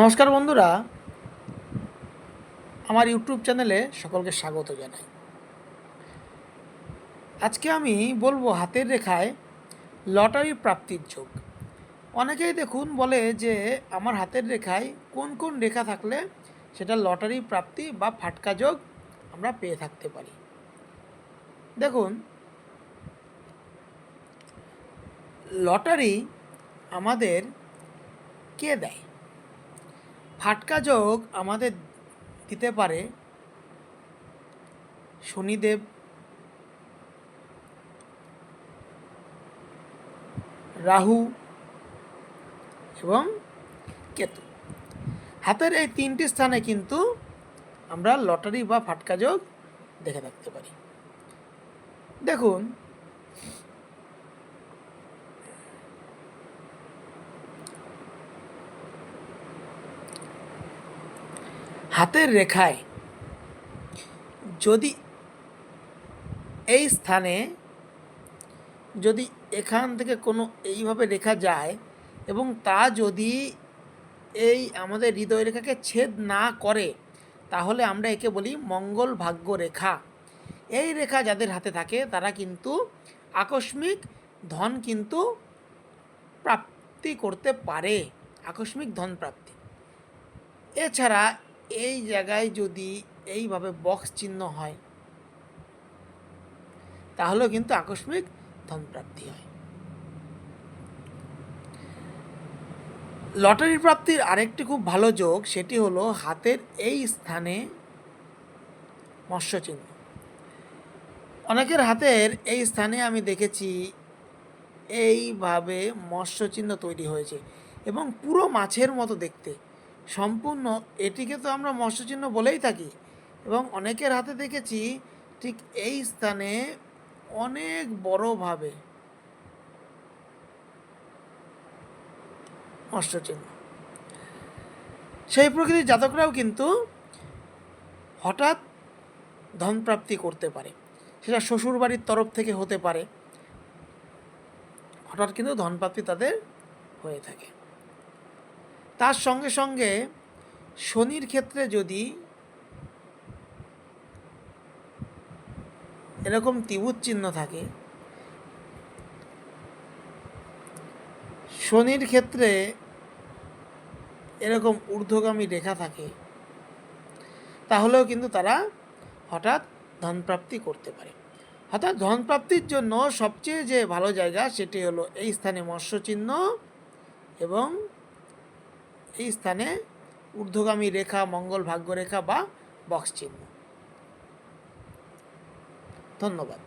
নমস্কার বন্ধুরা। আমার ইউটিউব চ্যানেলে সকলকে স্বাগত জানাই। আজকে আমি বলব হাতের রেখায় লটারি প্রাপ্তির যোগ। অনেকেই দেখুন বলে যে আমার হাতের রেখায় কোন কোন রেখা থাকলে সেটা লটারি প্রাপ্তি বা ফাটকা যোগ আমরা পেয়ে থাকতে পারি। দেখুন, লটারি আমাদের কে দেয়? ফাটকা যোগ আমাদের দিতে পারে শনিদেব রাহু এবং কেতু। হাতের এই তিনটি স্থানে কিন্তু আমরা লটারি বা ফাটকা যোগ দেখে থাকতে পারি। দেখুন হাতের রেখায় যদি এই স্থানে যদি এখান থেকে কোনো এইভাবে রেখা যায় এবং তা যদি এই আমাদের হৃদয় রেখাকে ছেদ না করে, তাহলে আমরা একে বলি মঙ্গল ভাগ্য রেখা। এই রেখা যাদের হাতে থাকে, তারা কিন্তু আকস্মিক ধন কিন্তু প্রাপ্তি করতে পারে। আকস্মিক ধন প্রাপ্তি। এছাড়া এই জায়গায় যদি এইভাবে বক্স চিহ্ন হয়, তাহলেও কিন্তু আকস্মিক ধনপ্রাপ্তি হয়। লটারি প্রাপ্তির আরেকটি খুব ভালো যোগ, সেটি হলো হাতের এই স্থানে মৎস্য চিহ্ন অনেকের হাতের এই স্থানে আমি দেখেছি এইভাবে মৎস্য চিহ্ন তৈরি হয়েছে এবং পুরো মাছের মতো দেখতে। সম্পূর্ণ এটিকে তো আমরা মৎস্যচিহ্ন বলেই থাকি। এবং অনেকের হাতে দেখেছি ঠিক এই স্থানে অনেক বড়ভাবে মৎস্যচিহ্ন। সেই প্রকৃতির জাতকরাও কিন্তু হঠাৎ ধনপ্রাপ্তি করতে পারে। সেটা শ্বশুরবাড়ির তরফ থেকে হতে পারে। হঠাৎ কিন্তু ধনপ্রাপ্তি তাদের হয়ে থাকে। তার সঙ্গে সঙ্গে শনির ক্ষেত্রে যদি এরকম ত্রিভুজ চিহ্ন থাকে, শনির ক্ষেত্রে এরকম ঊর্ধ্বগামী রেখা থাকে, তাহলেও কিন্তু তারা হঠাৎ ধনপ্রাপ্তি করতে পারে। অর্থাৎ ধনপ্রাপ্তির জন্য সবচেয়ে যে ভালো জায়গা সেটি হলো এই স্থানে মৎস্য চিহ্ন এবং এই স্থানে ঊর্ধ্বগামী রেখা মঙ্গল ভাগ্য রেখা বা বক্স চিহ্ন। ধন্যবাদ।